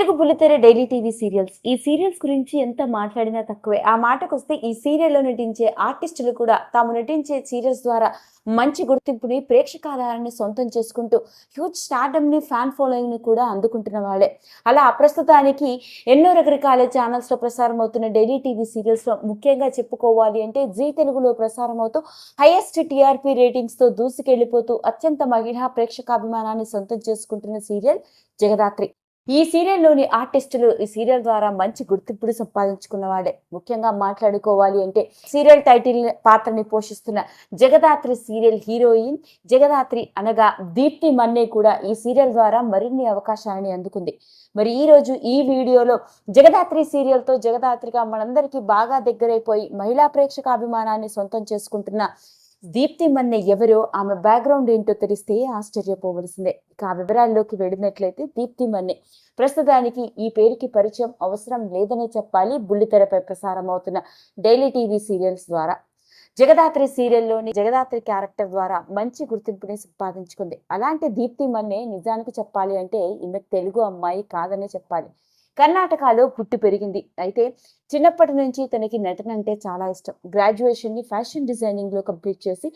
తెలుగు బుల్లితెర daily TV serials. ఈ serials గురించి ఎంత మాట్లాడినా తక్కువే. ఆ మాటకు వస్తే ఈ సీరియల్లో నటించే ఆర్టిస్టులు కూడా తాము నటించే సీరియల్స్ ద్వారా మంచి గుర్తింపుని ప్రేక్షకాధారాన్ని సొంతం చేసుకుంటూ హ్యూజ్ స్టార్టమ్ని ఫ్యాన్ ఫాలోయింగ్ని కూడా అందుకుంటున్న వాళ్ళే. అలా ప్రస్తుతానికి ఎన్నో రకరకాల ఛానల్స్లో ప్రసారం అవుతున్న డైలీ టీవీ సీరియల్స్లో ముఖ్యంగా చెప్పుకోవాలి అంటే జీ తెలుగులో ప్రసారం అవుతూ హైయెస్ట్ టీఆర్పీ రేటింగ్స్తో దూసుకెళ్ళిపోతూ అత్యంత మహిళా ప్రేక్షకాభిమానాన్ని సొంతం చేసుకుంటున్న సీరియల్ జగదాత్రి. ఈ సీరియల్లోని ఆర్టిస్టులు ఈ సీరియల్ ద్వారా మంచి గుర్తింపుని సంపాదించుకున్నవాడే. ముఖ్యంగా మాట్లాడుకోవాలి అంటే సీరియల్ టైటిల్ పాత్రని పోషిస్తున్న జగదాత్రి సీరియల్ హీరోయిన్ జగదాత్రి అనగా దీప్తి మన్నే కూడా ఈ సీరియల్ ద్వారా మరిన్ని అవకాశాలని అందుకుంది. మరి ఈ రోజు ఈ వీడియోలో జగదాత్రి సీరియల్తో జగదాత్రిగా మనందరికీ బాగా దగ్గరైపోయి మహిళా ప్రేక్షక అభిమానాన్ని సొంతం చేసుకుంటున్న దీప్తి మన్నె ఎవరో ఆమె బ్యాక్గ్రౌండ్ ఏంటో తెలిస్తే ఆశ్చర్యపోవలసిందే. ఇక ఆ వివరాల్లోకి వెళ్ళినట్లయితే దీప్తి మన్నె. ప్రస్తుతానికి ఈ పేరుకి పరిచయం అవసరం లేదనే చెప్పాలి బుల్లితెరపై ప్రసారం అవుతున్న డైలీ టీవీ సీరియల్స్ ద్వారా. జగదాత్రి సీరియల్లోని జగదాత్రి క్యారెక్టర్ ద్వారా మంచి గుర్తింపుని సంపాదించుకుంది. అలాంటి దీప్తి మన్నే నిజానికి చెప్పాలి అంటే ఈమె తెలుగు అమ్మాయి కాదనే చెప్పాలి. కర్ణాటకలో పుట్టి పెరిగింది. అయితే చిన్నప్పటి నుంచి తనకి నటన అంటే చాలా ఇష్టం. గ్రాడ్యుయేషన్ని ఫ్యాషన్ డిజైనింగ్లో కంప్లీట్ చేసి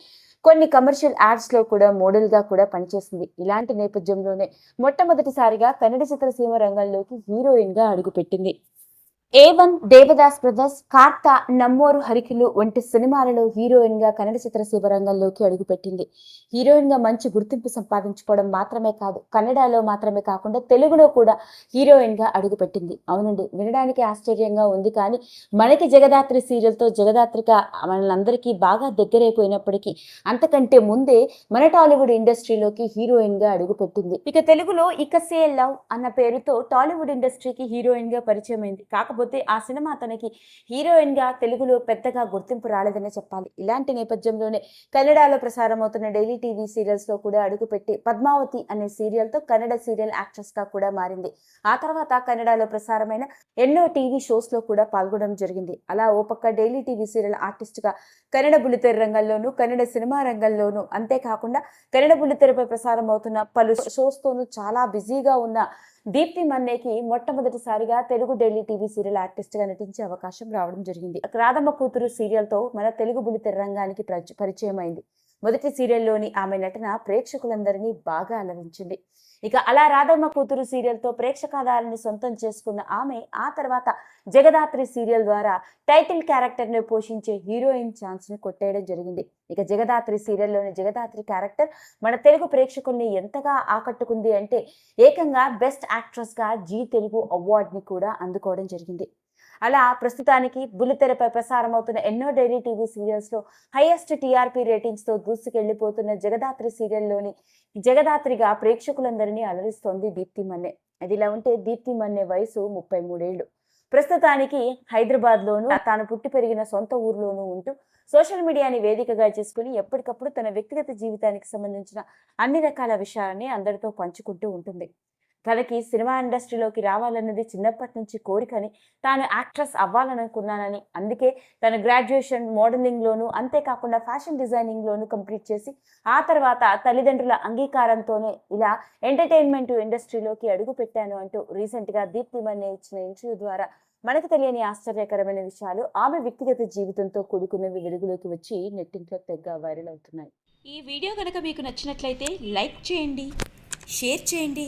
కొన్ని కమర్షియల్ యాడ్స్లో కూడా మోడల్గా కూడా పనిచేసింది. ఇలాంటి నేపథ్యంలోనే మొట్టమొదటిసారిగా కన్నడ చిత్రసీమ రంగంలోకి హీరోయిన్గా అడుగుపెట్టింది. ఏ వన్ దేవదాస్ బ్రదర్స్ కార్త నమ్మోరు హరికిలు వంటి సినిమాలలో హీరోయిన్గా కన్నడ చిత్రసీమ రంగంలోకి అడుగుపెట్టింది. హీరోయిన్గా మంచి గుర్తింపు సంపాదించుకోవడం మాత్రమే కాదు కన్నడలో మాత్రమే కాకుండా తెలుగులో కూడా హీరోయిన్గా అడుగుపెట్టింది. అవునండి వినడానికి ఆశ్చర్యంగా ఉంది కానీ మనకి జగదాత్రి సీరియల్తో జగదాత్రిగా మనందరికీ బాగా దగ్గరైపోయినప్పటికీ అంతకంటే ముందే మన టాలీవుడ్ ఇండస్ట్రీలోకి హీరోయిన్గా అడుగుపెట్టింది. ఇక తెలుగులో ఇక సే లవ్ అన్న పేరుతో టాలీవుడ్ ఇండస్ట్రీకి హీరోయిన్గా పరిచయమైంది. కాకపోతే కాకపోతే ఆ సినిమా తనకి హీరోయిన్గా తెలుగులో పెద్దగా గుర్తింపు రాలేదనే చెప్పాలి. ఇలాంటి నేపథ్యంలోనే కన్నడలో ప్రసారం అవుతున్న డైలీ టీవీ సీరియల్స్లో కూడా అడుగుపెట్టి పద్మావతి అనే సీరియల్తో కన్నడ సీరియల్ యాక్ట్రెస్గా కూడా మారింది. ఆ తర్వాత కన్నడలో ప్రసారమైన ఎన్నో టీవీ షోస్లో కూడా పాల్గొనడం జరిగింది. అలా ఓ పక్క డైలీ టీవీ సీరియల్ ఆర్టిస్ట్గా కన్నడ బుల్లితెర రంగంలోనూ కన్నడ సినిమా రంగంలోనూ అంతేకాకుండా కన్నడ బుల్లితెరపై ప్రసారం అవుతున్న పలు షోస్తోనూ చాలా బిజీగా ఉన్న దీప్తి మన్నేకి మొట్టమొదటిసారిగా తెలుగు డైలీ టీవీ సీరియల్ ఆర్టిస్ట్గా నటించే అవకాశం రావడం జరిగింది. రాధమ్మ కూతురు సీరియల్తో మన తెలుగు బుల్లితెర రంగానికి పరిచయం అయింది మొదటి సీరియల్లోని ఆమె నటన ప్రేక్షకులందరినీ బాగా అలరించింది. ఇక అలా రాధమ్మ కూతురు సీరియల్తో ప్రేక్షకాదాలను సొంతం చేసుకున్న ఆమె ఆ తర్వాత జగదాత్రి సీరియల్ ద్వారా టైటిల్ క్యారెక్టర్ను పోషించే హీరోయిన్ ఛాన్స్ని కొట్టేయడం జరిగింది. ఇక జగదాత్రి సీరియల్లోని జగదాత్రి క్యారెక్టర్ మన తెలుగు ప్రేక్షకుల్ని ఎంతగా ఆకట్టుకుంది అంటే ఏకంగా బెస్ట్ యాక్ట్రెస్గా జీ తెలుగు అవార్డుని కూడా అందుకోవడం జరిగింది. అలా ప్రస్తుతానికి బుల్లితెరపై ప్రసారం అవుతున్న ఎన్నో డైలీ టీవీ సీరియల్స్లో హైయెస్ట్ టీఆర్పీ రేటింగ్స్తో దూసుకెళ్ళిపోతున్న జగదాత్రి సీరియల్లోని జగదాత్రిగా ప్రేక్షకులందరినీ అలరిస్తోంది దీప్తి మన్నే. అది ఇలా ఉంటే దీప్తి మన్నే వయసు ముప్పై మూడేళ్ళు ప్రస్తుతానికి హైదరాబాద్లోను తాను పుట్టి పెరిగిన సొంత ఊర్లోనూ ఉంటూ సోషల్ మీడియాని వేదికగా చేసుకుని ఎప్పటికప్పుడు తన వ్యక్తిగత జీవితానికి సంబంధించిన అన్ని రకాల విషయాలని అందరితో పంచుకుంటూ ఉంటుంది. తనకి సినిమా ఇండస్ట్రీలోకి రావాలన్నది చిన్నప్పటి నుంచి కోరికని తాను యాక్ట్రెస్ అవ్వాలనుకున్నానని. అందుకే తన గ్రాడ్యుయేషన్ మోడలింగ్లోను అంతేకాకుండా ఫ్యాషన్ డిజైనింగ్లోను కంప్లీట్ చేసి ఆ తర్వాత తల్లిదండ్రుల అంగీకారంతోనే ఇలా ఎంటర్టైన్మెంట్ ఇండస్ట్రీలోకి అడుగు పెట్టాను అంటూ రీసెంట్గా దీప్తి మన్నే ఇచ్చిన ఇంటర్వ్యూ ద్వారా మనకు తెలియని ఆశ్చర్యకరమైన విషయాలు ఆమె వ్యక్తిగత జీవితంతో కూడుకున్నవి వెలుగులోకి వచ్చి నెట్టింట్లో తెగ వైరల్ అవుతున్నాయి. ఈ వీడియో కనుక మీకు నచ్చినట్లయితే లైక్ చేయండి షేర్ చేయండి